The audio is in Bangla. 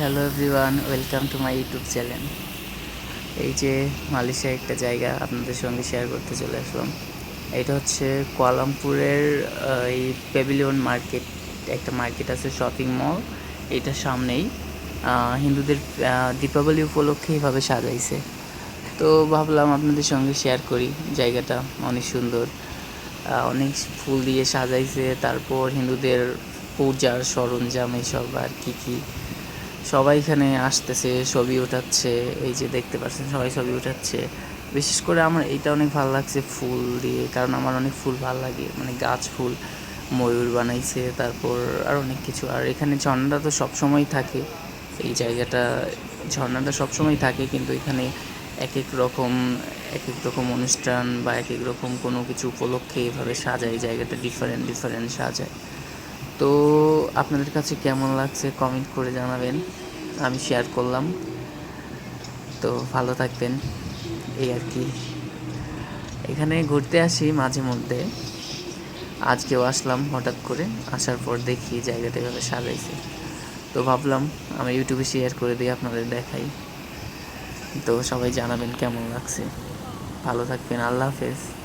Hello everyone welcome to my YouTube channel এই যে মালয়েশিয়া একটা জায়গা আপনাদের সঙ্গে শেয়ার করতে চলে আসলাম। এটা হচ্ছে কোয়ালামপুরের এই প্যাভিলিয়ন মার্কেট একটা মার্কেট আছে শপিং মল এটার সামনেই। হিন্দুদের দীপাবলি উপলক্ষে এইভাবে সাজাইছে। তো ভাবলাম আপনাদের সঙ্গে শেয়ার করি, জায়গাটা অনেক সুন্দর। অনেক ফুল দিয়ে সাজাইছে, তারপর হিন্দুদের পূজার সরঞ্জাম, এসব আর কী কি। সবাই এখানে আসতেছে, ছবি ওঠাচ্ছে এই যে দেখতে পাচ্ছেন সবাই ছবি উঠাচ্ছে। বিশেষ করে আমার এটা অনেক ভালো লাগছে ফুল দিয়ে, কারণ আমার অনেক ফুল ভালো লাগে মানে গাছ ফুল, ময়ূর বানাইছে, তারপর আর অনেক কিছু। আর এখানে ঝর্ণাটা তো সবসময় থাকে, এই জায়গাটা ঝর্ণাটা সবসময় থাকে, কিন্তু এখানে এক এক রকম এক এক রকম অনুষ্ঠান বা এক এক রকম কোনো কিছু উপলক্ষে এভাবে সাজায়, জায়গাটা ডিফারেন্ট ডিফারেন্ট সাজায়। তো আপনাদের কাছে কেমন লাগছে কমেন্ট করে জানাবেন, আমি শেয়ার করলাম। তো ভালো থাকবেন, এই আর কি। এখানে ঘুরতে আসি মাঝে মধ্যে। আজকেও আসলাম হঠাৎ করে, আসার পর দেখি জায়গাটা এভাবে সাজাইছে। তো ভাবলাম আমি ইউটিউবে শেয়ার করে দিই আপনাদের দেখাই। তো সবাই জানাবেন কেমন লাগছে। ভালো থাকবেন, আল্লাহ হাফেজ।